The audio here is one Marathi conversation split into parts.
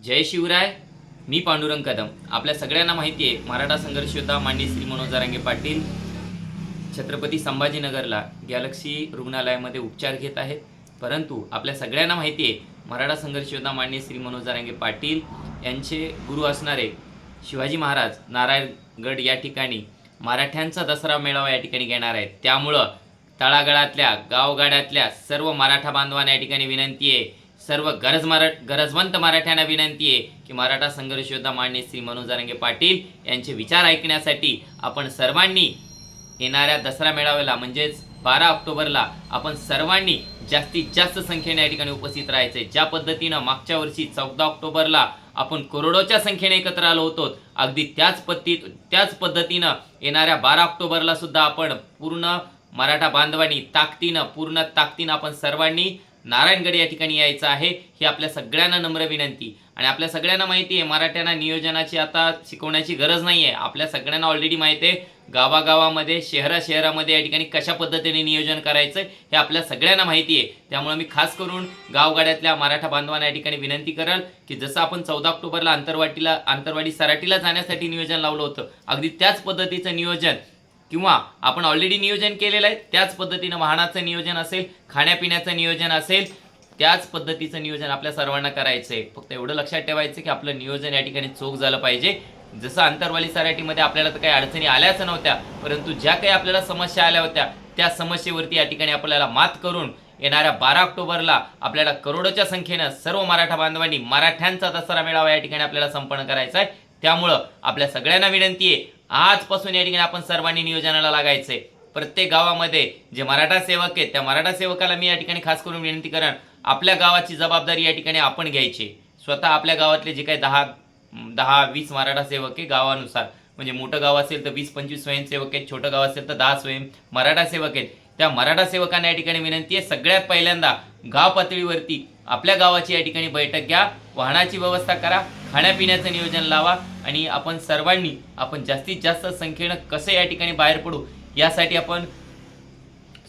जय शिवराय मी पांडुरंग कदम. आपल्या सगळ्यांना माहिती आहे मराठा संघर्ष योद्धा मांडे श्री मनोजारांगे पाटील छत्रपती संभाजीनगरला गॅलक्सी रुग्णालयामध्ये उपचार घेत आहेत. परंतु आपल्या सगळ्यांना माहिती आहे मराठा संघर्ष योद्धा मान्य श्री मनोजारांगे पाटील यांचे गुरु असणारे शिवाजी महाराज नारायणगड या ठिकाणी मराठ्यांचा दसरा मेळावा या ठिकाणी घेणार आहेत. त्यामुळं तळागाळातल्या गावगाड्यातल्या सर्व मराठा बांधवांना या ठिकाणी विनंती आहे सर्व गरज मरा गरजवंत मराठ्यांना विनंती आहे की मराठा संघर्ष योद्धा मान्य श्री मनोजरंगे पाटील यांचे विचार ऐकण्यासाठी आपण सर्वांनी येणाऱ्या दसरा मेळाव्याला म्हणजेच बारा ऑक्टोबरला आपण सर्वांनी जास्तीत जास्त संख्येने या ठिकाणी उपस्थित राहायचे ज्या पद्धतीनं मागच्या वर्षी चौदा ऑक्टोबरला आपण करोडोच्या संख्येने एकत्र आलो होतो अगदी त्याच पद्धती त्याच पद्धतीनं येणाऱ्या बारा ऑक्टोबरला सुद्धा आपण पूर्ण मराठा बांधवांनी ताकदीनं पूर्ण ताकदीनं आपण सर्वांनी नारायणगड या ठिकाणी यायचं आहे. ही आपल्या सगळ्यांना नम्र विनंती. आणि आपल्या सगळ्यांना माहिती आहे मराठ्यांना नियोजनाची आता शिकवण्याची गरज नाही आहे आपल्या सगळ्यांना ऑलरेडी माहिती आहे गावागावामध्ये शहरा शहरामध्ये या ठिकाणी कशा पद्धतीने नियोजन करायचं हे आपल्या सगळ्यांना माहिती आहे. त्यामुळे मी खास करून गावगाड्यातल्या मराठा बांधवांना या ठिकाणी विनंती कराल की जसं आपण चौदा ऑक्टोबरला आंतरवाटीला आंतरवाडी सराटीला जाण्यासाठी नियोजन लावलं होतं अगदी त्याच पद्धतीचं नियोजन किंवा आपण ऑलरेडी नियोजन केलेलं आहे त्याच पद्धतीनं वाहनाचं नियोजन असेल खाण्यापिण्याचं नियोजन असेल त्याच पद्धतीचं नियोजन आपल्या सर्वांना करायचं आहे. फक्त एवढं लक्षात ठेवायचं की आपलं नियोजन या ठिकाणी चोख झालं पाहिजे. जसं अंतरवाली सराटीमध्ये आपल्याला तर काही अडचणी आल्याच नव्हत्या परंतु ज्या काही आपल्याला समस्या आल्या होत्या त्या समस्येवरती या ठिकाणी आपल्याला मात करून येणाऱ्या बारा ऑक्टोबरला आपल्याला करोडोच्या संख्येनं सर्व मराठा बांधवांनी मराठ्यांचा दसरा मेळावा या ठिकाणी आपल्याला संपन्न करायचा आहे. त्यामुळं आपल्या सगळ्यांना विनंती आहे आजपासून या ठिकाणी आपण सर्वांनी नियोजनाला लागायचंय. प्रत्येक गावामध्ये जे मराठा सेवक आहेत त्या मराठा सेवकाला मी या ठिकाणी खास करून विनंती करेन आपल्या गावाची जबाबदारी या ठिकाणी आपण घ्यायची. स्वतः आपल्या गावातले जे काही दहा दहा वीस मराठा सेवक आहे गावानुसार म्हणजे मोठं गाव असेल तर वीस पंचवीस स्वयंसेवक आहेत छोटं गाव असेल तर दहा स्वयं मराठा सेवक आहेत. त्या मराठा सेवकांना या ठिकाणी विनंती आहे सगळ्यात पहिल्यांदा गाव पातळीवरती आपल्या गावाची या ठिकाणी बैठक घ्या. वाहनाची व्यवस्था करा खाण्यापिण्याचं नियोजन लावा आणि आपण सर्वांनी आपण जास्तीत जास्त संख्येनं कसं या ठिकाणी बाहेर पडू यासाठी आपण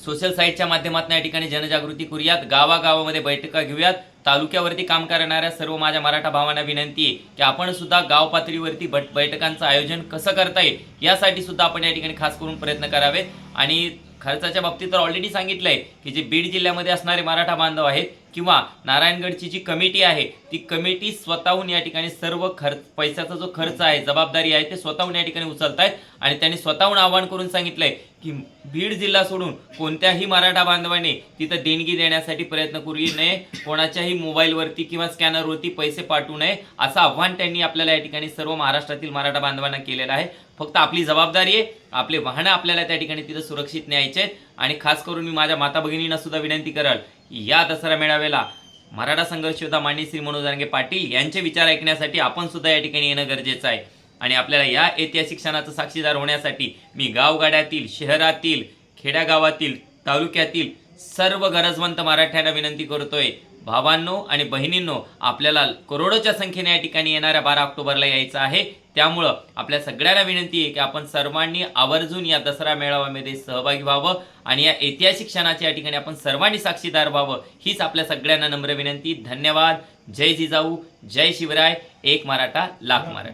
सोशल साईटच्या माध्यमातून या ठिकाणी जनजागृती करूयात गावागावामध्ये बैठका घेऊयात तालुक्यावरती काम करणाऱ्या सर्व माझ्या मराठा भावांना विनंती आहे की आपण सुद्धा गाव पातळीवरती बट बैठकांचं आयोजन कसं करता येईल यासाठी सुद्धा आपण या ठिकाणी खास करून प्रयत्न करावेत. आणि खर्चाच्या बाबतीत तर ऑलरेडी सांगितलंय की जे बीड जिल्ह्यामध्ये असणारे मराठा बांधव आहेत किंवा नारायणगडची जी कमिटी आहे ती कमिटी स्वतःहून या ठिकाणी सर्व खर्च पैशाचा जो खर्च आहे जबाबदारी आहे ते स्वतःहून या ठिकाणी उचलत आहेत आणि त्यांनी स्वतःहून आवाहन करून सांगितलंय की बीड जिल्हा सोडून कोणत्याही मराठा बांधवाने तिथं देणगी देण्यासाठी प्रयत्न करू नये. कोणाच्याही मोबाईलवरती किंवा स्कॅनरवरती पैसे पाठवू नये असं आव्हान त्यांनी आपल्याला या ठिकाणी सर्व महाराष्ट्रातील मराठा बांधवांना केलेलं आहे. फक्त आपली जबाबदारी आहे आपले वाहनं आपल्याला त्या ठिकाणी तिथं सुरक्षित न्यायचे आहेत. आणि खास करून मी माझ्या माता भगिनींना सुद्धा विनंती कराल या दसरा मेळाव्याला मराठा संघर्ष योद्धा मांडी श्री मनोज पाटील यांचे विचार ऐकण्यासाठी आपण सुद्धा या ठिकाणी येणं गरजेचं आहे. आणि आपल्याला या ऐतिहासिक क्षणाचं साक्षीदार होण्यासाठी मी गावगाड्यातील शहरातील खेड्यागावातील तालुक्यातील सर्व गरजवंत मराठ्यांना विनंती करतोय. भावांनो आणि बहिणींनो आपल्याला करोडोच्या संख्येने या ठिकाणी येणाऱ्या बारा ऑक्टोबरला यायचं आहे. त्यामुळं आपल्या सगळ्यांना विनंती आहे की आपण सर्वांनी आवर्जून या दसरा मेळाव्यामध्ये सहभागी व्हावं आणि या ऐतिहासिक क्षणाच्या या ठिकाणी आपण सर्वांनी साक्षीदार व्हावं हीच आपल्या सगळ्यांना नम्र विनंती. धन्यवाद. जय जिजाऊ. जय शिवराय. एक मराठा लाख मराठा.